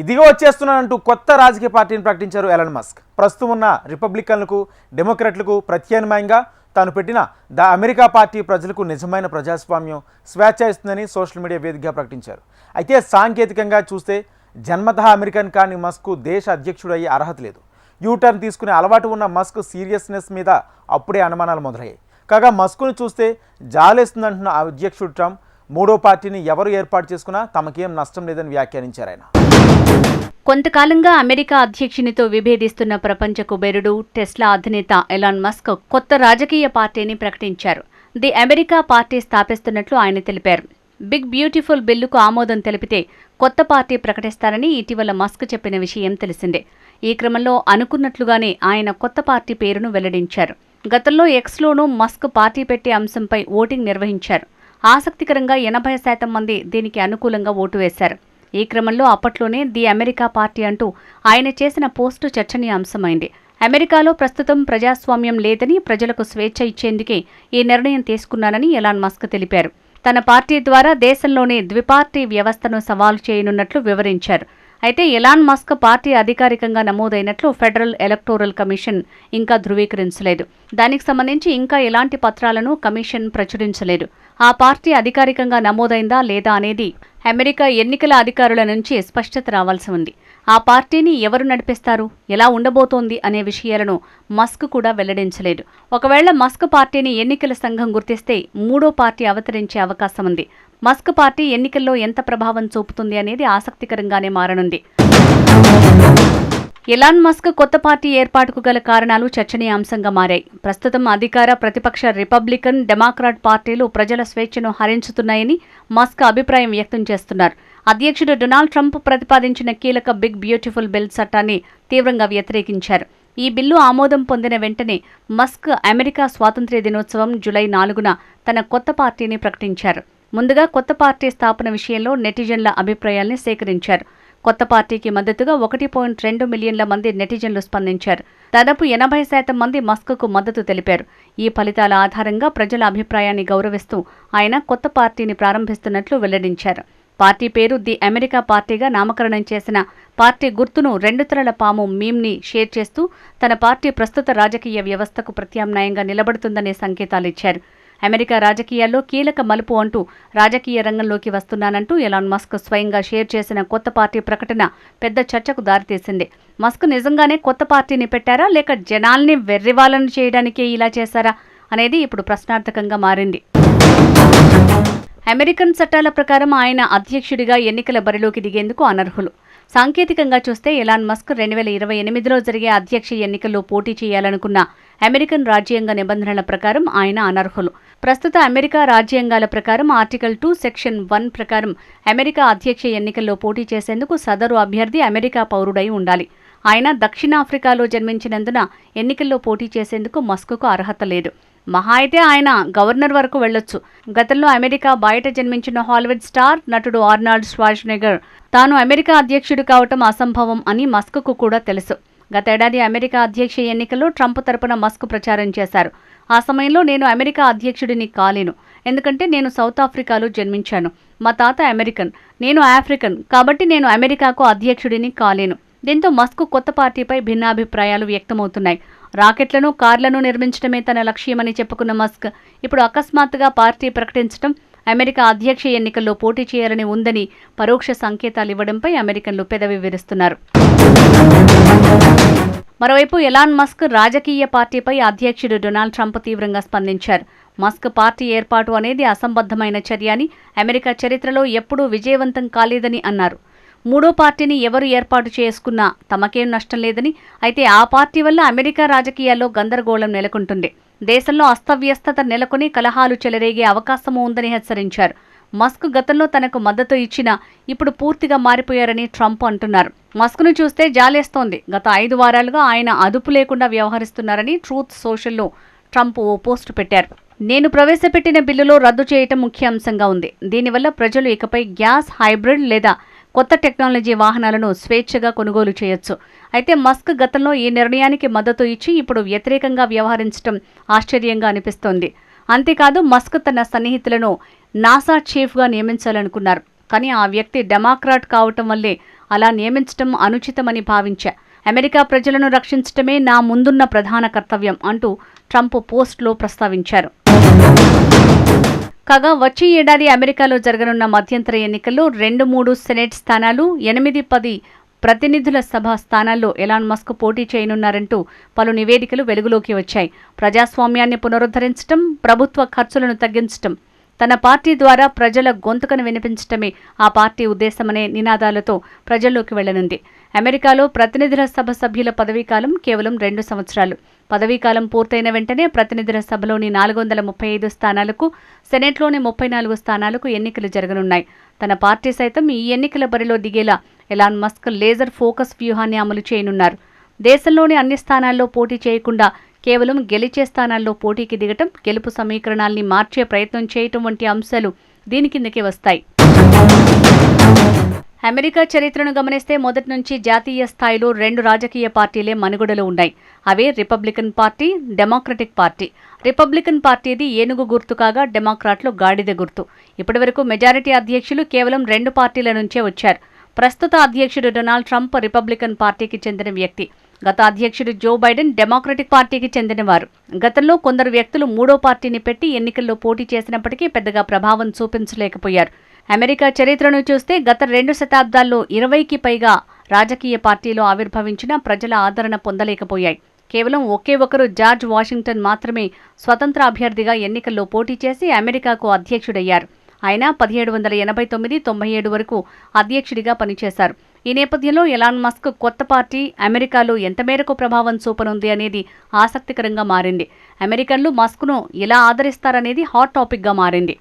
ఇదిగో వచ్చేస్తున్నానంటూ కొత్త రాజకీయ పార్టీని ప్రకటించారు ఎలన్ మస్క్. ప్రస్తుతం ఉన్న రిపబ్లికన్లకు డెమోక్రాట్లకు ప్రత్యామ్నాయంగా తాను పెట్టిన ద అమెరికా పార్టీ ప్రజలకు నిజమైన ప్రజాస్వామ్యం స్వేచ్ఛ ఇస్తుందని సోషల్ మీడియా వేదికగా ప్రకటించారు. అయితే సాంకేతికంగా చూస్తే జన్మత అమెరికన్ కాని మస్క్ దేశ అధ్యక్షుడు అయ్యే అర్హత లేదు. యూటర్న్ తీసుకునే అలవాటు ఉన్న మస్క్ సీరియస్నెస్ మీద అప్పుడే అనుమానాలు మొదలయ్యాయి. కాగా మస్క్ను చూస్తే జాలేస్తుందంటున్న అధ్యక్షుడు ట్రంప్ మూడో పార్టీని ఎవరు ఏర్పాటు చేసుకున్నా తమకేం నష్టం లేదని వ్యాఖ్యానించారు ఆయన. కొంతకాలంగా అమెరికా అధ్యక్షునితో విభేదిస్తున్న ప్రపంచ కుబేరుడు టెస్లా అధినేత ఎలాన్ మస్క్ కొత్త రాజకీయ పార్టీని ప్రకటించారు. ది అమెరికా పార్టీ స్థాపిస్తున్నట్లు ఆయన తెలిపారు. బిగ్ బ్యూటిఫుల్ బిల్లుకు ఆమోదం తెలిపితే కొత్త పార్టీ ప్రకటిస్తారని ఇటీవల మస్క్ చెప్పిన విషయం తెలిసిందే. ఈ క్రమంలో అనుకున్నట్లుగానే ఆయన కొత్త పార్టీ పేరును వెల్లడించారు. గతంలో ఎక్స్లోనూ మస్క్ పార్టీ పెట్టే అంశంపై ఓటింగ్ నిర్వహించారు. ఆసక్తికరంగా ఎనభై శాతం మంది దీనికి అనుకూలంగా ఓటు వేశారు. ఈ క్రమంలో అప్పట్లోనే ది అమెరికా పార్టీ అంటూ ఆయన చేసిన పోస్టు చర్చనీయాంశమైంది. అమెరికాలో ప్రస్తుతం ప్రజాస్వామ్యం లేదని ప్రజలకు స్వేచ్ఛ ఇచ్చేందుకే ఈ నిర్ణయం తీసుకున్నానని ఎలాన్ మస్క్ తెలిపారు. తన పార్టీ ద్వారా దేశంలోనే ద్విపార్టీ వ్యవస్థను సవాలు చేయనున్నట్లు వివరించారు. అయితే ఎలాన్ మస్క్ పార్టీ అధికారికంగా నమోదైనట్లు ఫెడరల్ ఎలక్టోరల్ కమిషన్ ఇంకా ధృవీకరించలేదు. దానికి సంబంధించి ఇంకా ఎలాంటి పత్రాలను కమిషన్ ప్రచురించలేదు. ఆ పార్టీ అధికారికంగా నమోదైందా లేదా అనేది అమెరికా ఎన్నికల అధికారుల నుంచి స్పష్టత రావాల్సి ఉంది. ఆ పార్టీని ఎవరు నడిపిస్తారు? ఎలా ఉండబోతోంది అనే విషయాలను మస్క్ కూడా వెల్లడించలేదు. ఒకవేళ మస్క్ పార్టీని ఎన్నికల సంఘం గుర్తిస్తే మూడో పార్టీ అవతరించే అవకాశం ఉంది. మస్క్ పార్టీ ఎన్నికల్లో ఎంత ప్రభావం చూపుతుంది అనేది ఆసక్తికరంగానే మారనుంది. ఎలాన్ మస్క్ కొత్త పార్టీ ఏర్పాటుకు గల కారణాలు చర్చనీయాంశంగా మారాయి. ప్రస్తుతం అధికార ప్రతిపక్ష రిపబ్లికన్ డెమాక్రాట్ పార్టీలు ప్రజల స్వేచ్ఛను హరించుతున్నాయని మస్క్ అభిప్రాయం వ్యక్తం చేస్తున్నారు. అధ్యక్షుడు డొనాల్డ్ ట్రంప్ ప్రతిపాదించిన కీలక బిగ్ బ్యూటిఫుల్ బిల్ చట్టాన్ని తీవ్రంగా వ్యతిరేకించారు. ఈ బిల్లు ఆమోదం పొందిన వెంటనే మస్క్ అమెరికా స్వాతంత్ర్య దినోత్సవం జులై నాలుగున తన కొత్త పార్టీని ప్రకటించారు. ముందుగా కొత్త పార్టీ స్థాపన విషయంలో నెటిజన్ల అభిప్రాయాల్ని సేకరించారు. కొత్త పార్టీకి మద్దతుగా ఒకటి పాయింట్ రెండు మిలియన్ల మంది నెటిజన్లు స్పందించారు. దాదాపు ఎనభై శాతం మంది మస్క్కు మద్దతు తెలిపారు. ఈ ఫలితాల ఆధారంగా ప్రజల అభిప్రాయాన్ని గౌరవిస్తూ ఆయన కొత్త పార్టీని ప్రారంభిస్తున్నట్లు వెల్లడించారు. పార్టీ పేరు ది అమెరికా పార్టీగా నామకరణం చేసిన పార్టీ గుర్తును రెండు తలల పాము మీమ్ని షేర్ చేస్తూ తన పార్టీ ప్రస్తుత రాజకీయ వ్యవస్థకు ప్రత్యామ్నాయంగా నిలబడుతుందనే సంకేతాలు ఇచ్చారు అమెరికా రాజకీయాల్లో కీలక మలుపు అంటూ రాజకీయ రంగంలోకి వస్తున్నానంటూ ఎలాన్ మస్క్ స్వయంగా షేర్ చేసిన కొత్త పార్టీ ప్రకటన పెద్ద చర్చకు దారితీసింది. మస్క్ నిజంగానే కొత్త పార్టీని పెట్టారా? లేక జనాల్ని వెర్రివాలను చేయడానికే ఇలా చేశారా? అనేది ఇప్పుడు ప్రశ్నార్థకంగా మారింది. అమెరికన్ చట్టాల ప్రకారం ఆయన అధ్యక్షుడిగా ఎన్నికల బరిలోకి దిగేందుకు అనర్హులు. సాంకేతికంగా చూస్తే ఎలాన్ మస్క్ రెండు వేల ఇరవై ఎనిమిదిలో జరిగే అధ్యక్ష ఎన్నికల్లో పోటీ చేయాలనుకున్న అమెరికన్ రాజ్యాంగ నిబంధనల ప్రకారం ఆయన అనర్హులు. ప్రస్తుత అమెరికా రాజ్యాంగాల ప్రకారం ఆర్టికల్ టూ సెక్షన్ వన్ ప్రకారం అమెరికా అధ్యక్ష ఎన్నికల్లో పోటీ చేసేందుకు సదరు అభ్యర్థి అమెరికా పౌరుడై ఉండాలి. ఆయన దక్షిణాఫ్రికాలో జన్మించినందున ఎన్నికల్లో పోటీ చేసేందుకు మస్కుకు అర్హత లేదు. మహా అయితే ఆయన గవర్నర్ వరకు వెళ్ళొచ్చు. గతంలో అమెరికా బయట జన్మించిన హాలీవుడ్ స్టార్ నటుడు ఆర్నాల్డ్ స్వాజ్నెగర్ తాను అమెరికా అధ్యక్షుడు కావటం అసంభవం అని మస్క్కు కూడా తెలుసు. గతేడాది అమెరికా అధ్యక్ష ఎన్నికల్లో ట్రంప్ తరపున మస్క్ ప్రచారం చేశారు. ఆ సమయంలో నేను అమెరికా అధ్యక్షుడిని కాలేను. ఎందుకంటే నేను సౌత్ ఆఫ్రికాలో జన్మించాను. మా తాత అమెరికన్ నేను ఆఫ్రికన్ కాబట్టి నేను అమెరికాకు అధ్యక్షుడిని కాలేను. దీంతో మస్క్ కొత్త పార్టీపై భిన్నాభిప్రాయాలు వ్యక్తమవుతున్నాయి. రాకెట్లను కార్లను నిర్మించడమే తన లక్ష్యమని చెప్పుకున్న మస్క్ ఇప్పుడు అకస్మాత్తుగా పార్టీ ప్రకటించడం అమెరికా అధ్యక్ష ఎన్నికల్లో పోటీ చేయాలని ఉందని పరోక్ష సంకేతాలు ఇవ్వడంపై అమెరికన్లు పెదవి విరుస్తున్నారు. మరోవైపు ఎలాన్ మస్క్ రాజకీయ పార్టీపై అధ్యక్షుడు డొనాల్డ్ ట్రంప్ తీవ్రంగా స్పందించారు. మస్క్ పార్టీ ఏర్పాటు అనేది అసంబద్ధమైన చర్య అని అమెరికా చరిత్రలో ఎప్పుడూ విజయవంతం కాలేదని అన్నారు. మూడో పార్టీని ఎవరు ఏర్పాటు చేసుకున్నా తమకేం నష్టం లేదని అయితే ఆ పార్టీ వల్ల అమెరికా రాజకీయాల్లో గందరగోళం నెలకొంటుంది. దేశంలో అస్తవ్యస్తత నెలకొని కలహాలు చెలరేగే అవకాశము ఉందని హెచ్చరించారు. మస్క్ గతంలో తనకు మద్దతు ఇచ్చినా ఇప్పుడు పూర్తిగా మారిపోయారని ట్రంప్ అంటున్నారు. మస్క్ను చూస్తే జాలేస్తోంది. గత ఐదు వారాలుగా ఆయన అదుపు లేకుండా వ్యవహరిస్తున్నారని ట్రూత్ సోషల్లో ట్రంప్ ఓ పోస్టు పెట్టారు. నేను ప్రవేశపెట్టిన బిల్లులో రద్దు చేయటం ముఖ్య అంశంగా ఉంది. దీనివల్ల ప్రజలు ఇకపై గ్యాస్ హైబ్రిడ్ లేదా కొత్త టెక్నాలజీ వాహనాలను స్వేచ్ఛగా కొనుగోలు చేయొచ్చు. అయితే మస్క్ గతంలో ఈ నిర్ణయానికి మద్దతు ఇచ్చి ఇప్పుడు వ్యతిరేకంగా వ్యవహరించడం ఆశ్చర్యంగా అనిపిస్తోంది. అంతేకాదు మస్క్ తన సన్నిహితులను నాసా చీఫ్గా నియమించాలనుకున్నారు. కానీ ఆ వ్యక్తి డెమోక్రాట్ కావటం వల్లే అలా నియమించటం అనుచితమని భావించా. అమెరికా ప్రజలను రక్షించటమే నా ముందున్న ప్రధాన కర్తవ్యం అంటూ ట్రంప్ పోస్ట్లో ప్రస్తావించారు. కాగా వచ్చే ఏడాది అమెరికాలో జరగనున్న మధ్యంతర ఎన్నికల్లో రెండు మూడు సెనెట్ స్థానాలు ఎనిమిది పది ప్రతినిధుల సభ స్థానాల్లో ఎలాన్ మస్క్ పోటీ చేయనున్నారంటూ పలు నివేదికలు వెలుగులోకి వచ్చాయి. ప్రజాస్వామ్యాన్ని పునరుద్ధరించడం ప్రభుత్వ ఖర్చులను తగ్గించటం తన పార్టీ ద్వారా ప్రజల గొంతుకను వినిపించటమే ఆ పార్టీ ఉద్దేశమనే నినాదాలతో ప్రజల్లోకి వెళ్ళనుంది అమెరికాలో ప్రతినిధుల సభ సభ్యుల పదవీకాలం కేవలం రెండు సంవత్సరాలు. పదవీకాలం పూర్తయిన వెంటనే ప్రతినిధుల సభలోని నాలుగు వందల ముప్పై ఐదు స్థానాలకు సెనెట్లోని ముప్పై నాలుగు స్థానాలకు ఎన్నికలు జరగనున్నాయి. తన పార్టీ సైతం ఈ ఎన్నికల బరిలో దిగేలా ఎలాన్ మస్క్ లేజర్ ఫోకస్ వ్యూహాన్ని అమలు చేయనున్నారు. దేశంలోని అన్ని స్థానాల్లో పోటీ చేయకుండా కేవలం గెలిచే స్థానాల్లో పోటీకి దిగటం గెలుపు సమీకరణాల్ని మార్చే ప్రయత్నం చేయటం వంటి అంశాలు దీని కిందకే వస్తాయి. అమెరికా చరిత్రను గమనిస్తే మొదటి నుంచి జాతీయ స్థాయిలో రెండు రాజకీయ పార్టీలే మనుగడలో ఉన్నాయి. అవే Republican party Democratic party. Republican పార్టీది ఏనుగు గుర్తు కాగా డెమోక్రాట్లు గాడిద గుర్తు. ఇప్పటివరకు మెజారిటీ అధ్యక్షులు కేవలం రెండు పార్టీల నుంచే వచ్చారు. ప్రస్తుత అధ్యక్షుడు డొనాల్డ్ ట్రంప్ రిపబ్లికన్ పార్టీకి చెందిన వ్యక్తి. గత అధ్యక్షుడు జో బైడెన్ డెమోక్రటిక్ పార్టీకి చెందినవారు. గతంలో కొందరు వ్యక్తులు మూడో పార్టీని పెట్టి ఎన్నికల్లో పోటీ చేసినప్పటికీ పెద్దగా ప్రభావం చూపించలేకపోయారు. అమెరికా చరిత్రను చూస్తే గత రెండు శతాబ్దాల్లో ఇరవైకి పైగా రాజకీయ పార్టీలు ఆవిర్భవించిన ప్రజల ఆదరణ పొందలేకపోయాయి. కేవలం ఒకే ఒకరు జార్జ్ వాషింగ్టన్ మాత్రమే స్వతంత్ర అభ్యర్థిగా ఎన్నికల్లో పోటీ చేసి అమెరికాకు అధ్యక్షుడయ్యారు. ఆయన పదిహేడు వందల ఎనభై తొమ్మిది తొంభై ఏడు వరకు అధ్యక్షుడిగా పనిచేశారు. ఈ నేపథ్యంలో ఎలాన్ మస్క్ కొత్త పార్టీ అమెరికాలో ఎంత మేరకు ప్రభావం చూపనుంది అనేది ఆసక్తికరంగా మారింది. అమెరికన్లు మస్క్ను ఎలా ఆదరిస్తారనేది హాట్ టాపిక్గా మారింది.